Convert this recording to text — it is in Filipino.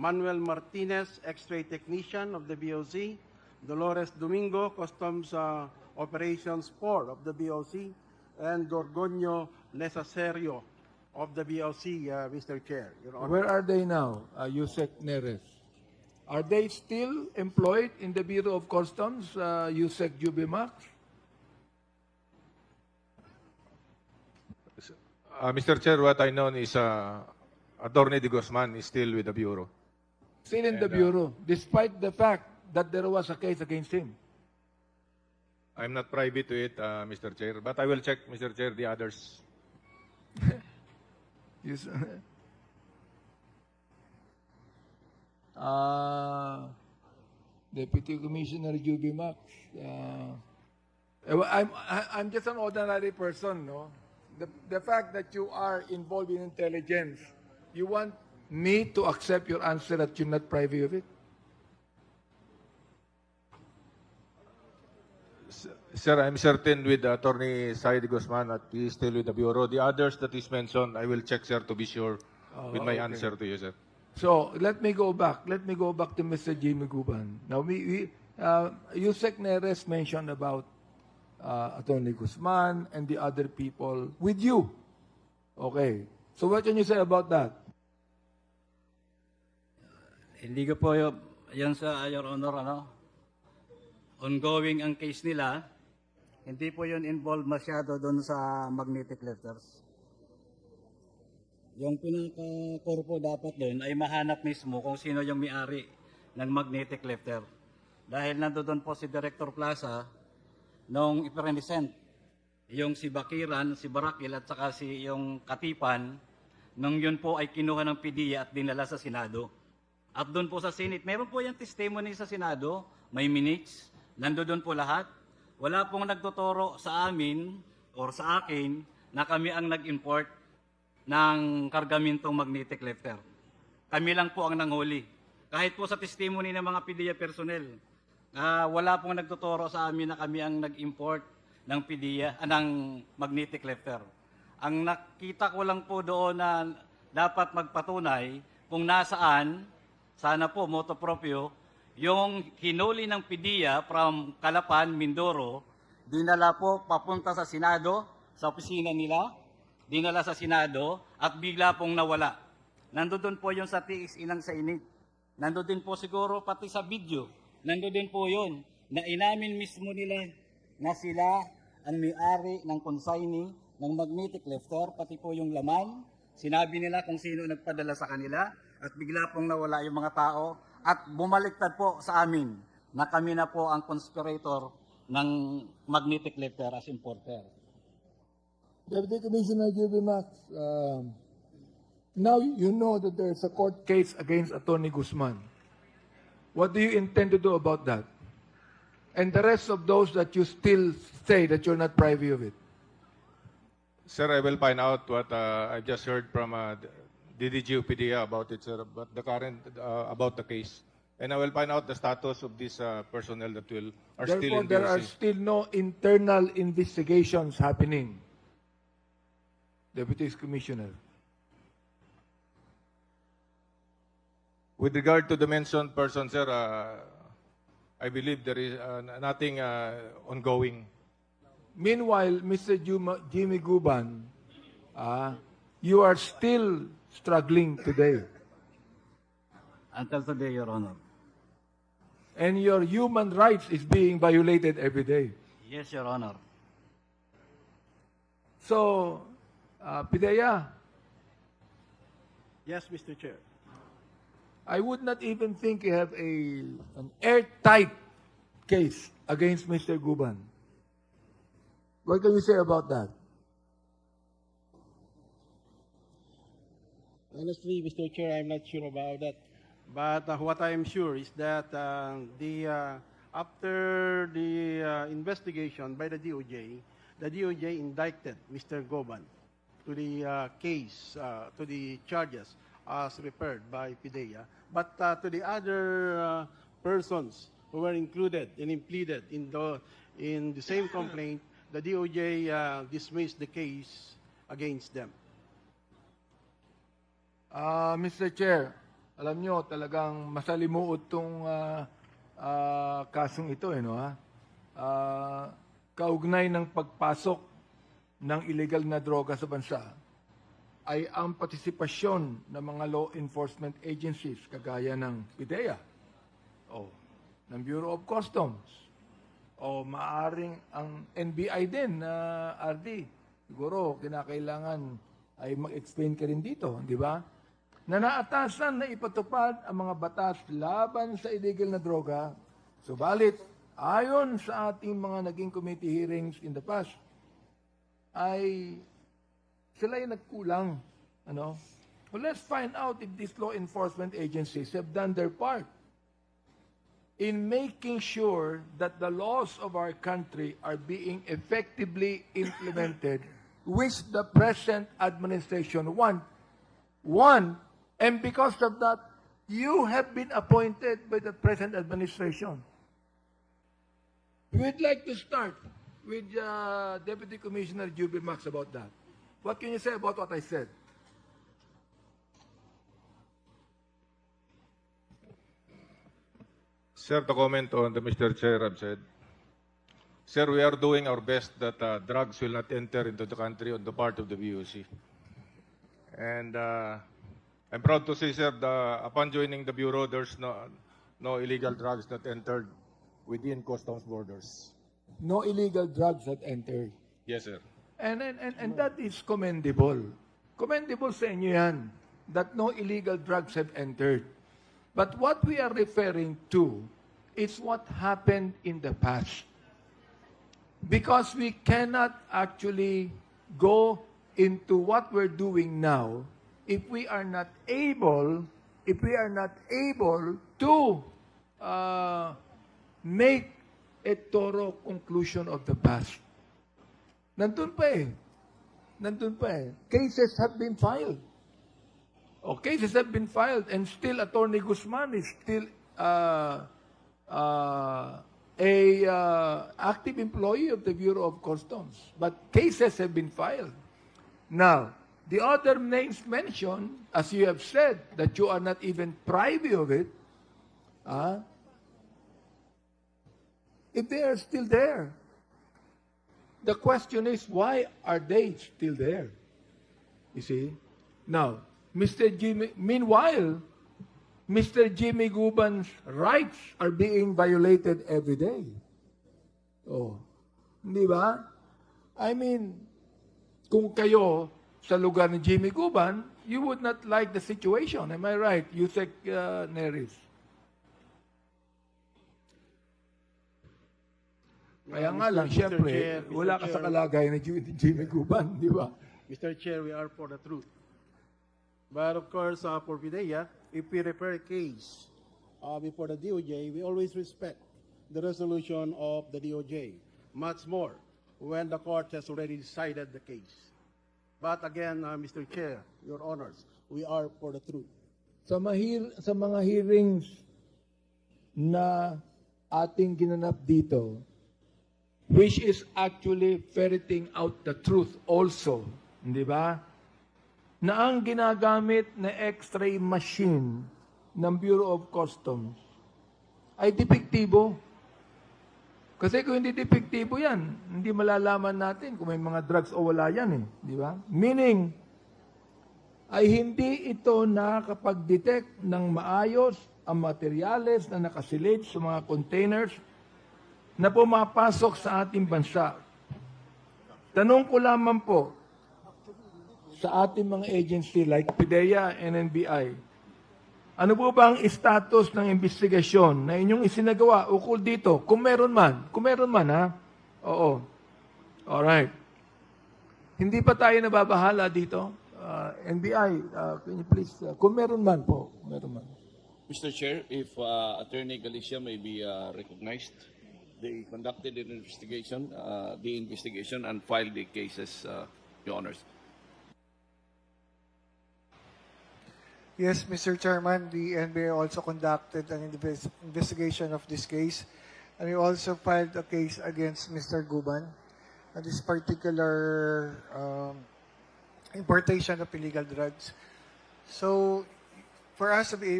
Manuel Martinez, X-ray technician of the BOC, Dolores Domingo, Customs uh, Operations 4 of the BOC, and Gorgonio Nesaserio of the BOC, uh, Mr. Chair. Your Honor. Where are they now, uh, Yusek Neres? Are they still employed in the Bureau of Customs, uh, Yusek Jubimax? Uh, Mr. Chair, what I know is uh, Attorney De Guzman is still with the Bureau. Still in the And, uh, Bureau, despite the fact that there was a case against him. I'm not privy to it, uh, Mr. Chair, but I will check, Mr. Chair, the others. Yes. uh, Deputy Commissioner Jubimax, uh, eh, I'm, I'm just an ordinary person, no? The, the fact that you are involved in intelligence, you want me to accept your answer that you're not privy of it? Sir, I'm certain with Attorney Said Guzman that he is still with the Bureau. The others that is mentioned, I will check, sir, to be sure with my okay. answer to you, sir. So let me go back. Let me go back to Mr. Jimmy Guban. Now, we, we uh, Yusek Neres mentioned about uh, Attorney Guzman and the other people with you. Okay. So what can you say about that? Hindi ko po yun, yan sa Your Honor, ano, ongoing ang case nila, hindi po yun involved masyado doon sa magnetic letters. Yung pinaka-core po dapat doon ay mahanap mismo kung sino yung may-ari ng magnetic letter. Dahil nandoon po si Director Plaza nung ipresent yung si Bakiran, si Barakil at saka si yung Katipan, nung yun po ay kinuha ng PDEA at dinala sa Senado. At doon po sa Senate, meron po yung testimony sa Senado, may minutes, nandoon po lahat. Wala pong nagtuturo sa amin or sa akin na kami ang nag-import ng kargamintong magnetic letter. Kami lang po ang nanghuli. Kahit po sa testimony ng mga PDEA personnel, ah, wala pong nagtuturo sa amin na kami ang nag-import ng PDEA, ah, ng magnetic letter. Ang nakita ko lang po doon na dapat magpatunay kung nasaan sana po moto proprio, yung hinuli ng PDEA from Calapan, Mindoro, dinala po papunta sa Senado, sa opisina nila, dinala sa Senado, at bigla pong nawala. Nandoon po yung sa TXI ng sa init. Nandoon po siguro pati sa video. Nandoon po yun, na inamin mismo nila na sila ang may-ari ng consignee ng magnetic lifter, pati po yung laman. Sinabi nila kung sino nagpadala sa kanila at bigla pong nawala yung mga tao at bumaliktad po sa amin na kami na po ang conspirator ng magnetic lifter as importer. Deputy Commissioner Jubimax, um, now you know that there's a court case against Attorney Guzman. What do you intend to do about that? And the rest of those that you still say that you're not privy of it? Sir, I will find out what uh, I just heard from uh, DDG PDEA about it, sir, but the current, uh, about the case. And I will find out the status of these uh, personnel that will, are still Therefore, in there are DOC. still no internal investigations happening. Deputy Commissioner. With regard to the mentioned person, sir, uh, I believe there is uh, nothing uh, ongoing. Meanwhile, Mr. Juma, Jimmy Guban, ah, you are still struggling today. Until today, Your Honor. And your human rights is being violated every day. Yes, Your Honor. So, uh, Pidea, Yes, Mr. Chair. I would not even think you have a an airtight case against Mr. Guban. What can you say about that? Honestly, Mr. Chair, I'm not sure about that. But uh, what I am sure is that uh, the uh, after the uh, investigation by the DOJ, the DOJ indicted Mr. Goban to the uh, case, uh, to the charges as prepared by PIDEA. But uh, to the other uh, persons who were included and pleaded in the in the same complaint, the DOJ uh, dismissed the case against them. Uh, Mr. Chair, alam nyo, talagang masalimuot tong ah, ah, kasong ito, eh, no, ha? Ah, kaugnay ng pagpasok ng illegal na droga sa bansa ay ang partisipasyon ng mga law enforcement agencies kagaya ng PIDEA o ng Bureau of Customs o maaring ang NBI din na RD. Siguro kinakailangan ay mag-explain ka rin dito, di ba? Na naatasan na ipatupad ang mga batas laban sa illegal na droga. Subalit, ayon sa ating mga naging committee hearings in the past, ay sila yung nagkulang. Ano? Well, let's find out if these law enforcement agencies have done their part in making sure that the laws of our country are being effectively implemented, which the present administration want. One, and because of that, you have been appointed by the present administration. We'd like to start with uh, Deputy Commissioner Juby Max about that. What can you say about what I said? Sir, to comment on the Mr. Chair have said, Sir, we are doing our best that uh, drugs will not enter into the country on the part of the VOC. And uh, I'm proud to say, sir, the, upon joining the Bureau, there's no, no illegal drugs that entered within customs borders. No illegal drugs have entered. Yes, sir. And, and, and, and that is commendable. Commendable sa inyo yan, that no illegal drugs have entered. But what we are referring to is what happened in the past. Because we cannot actually go into what we're doing now if we are not able, if we are not able to uh, make a thorough conclusion of the past. Nandun pa eh. Nandun pa eh. Cases have been filed. O cases have been filed and still Attorney Guzman is still uh, uh, a uh, active employee of the Bureau of Customs. But cases have been filed. Now, the other names mentioned, as you have said, that you are not even privy of it, ah, if they are still there, the question is, why are they still there? You see? Now, Mr. Jimmy, meanwhile, Mr. Jimmy Guban's rights are being violated every day. Oh. Di ba? I mean, kung kayo sa lugar ni Jimmy Guban, you would not like the situation. Am I right, Yusek uh, Neris? Kaya nga lang, Mr. Chair, Mr. wala ka sa Chair. kalagayan ni Jimmy Jimmy Guban, di ba? Mr. Chair, we are for the truth. But of course, uh, for PIDEA, if we refer a case uh, before the DOJ, we always respect the resolution of the DOJ. Much more when the court has already decided the case. But again, uh, Mr. Chair, Your Honors, we are for the truth. Sa, mahir, sa mga hearings na ating ginanap dito, which is actually ferreting out the truth also, di ba? Na ang ginagamit na x-ray machine ng Bureau of Customs ay depektibo. Kasi kung hindi depektibo yan, hindi malalaman natin kung may mga drugs o wala yan eh. Di ba? Meaning, ay hindi ito nakakapag-detect ng maayos ang materyales na nakasilid sa mga containers na pumapasok sa ating bansa. Tanong ko lamang po sa ating mga agency like PIDEA and NBI, ano po ba ang status ng investigasyon na inyong isinagawa ukol dito? Kung meron man. Kung meron man, ha? Oo. Alright. Hindi pa tayo nababahala dito. Uh, NBI, uh, can you please, uh, kung meron man po, meron man. Mr. Chair, if uh, Attorney Galicia may be uh, recognized, they conducted an investigation, uh, the investigation and filed the cases, uh, Your Honors. Yes, Mr. Chairman, the NBA also conducted an inves- investigation of this case, and we also filed a case against Mr. Guban on this particular um, importation of illegal drugs. So, for us to be able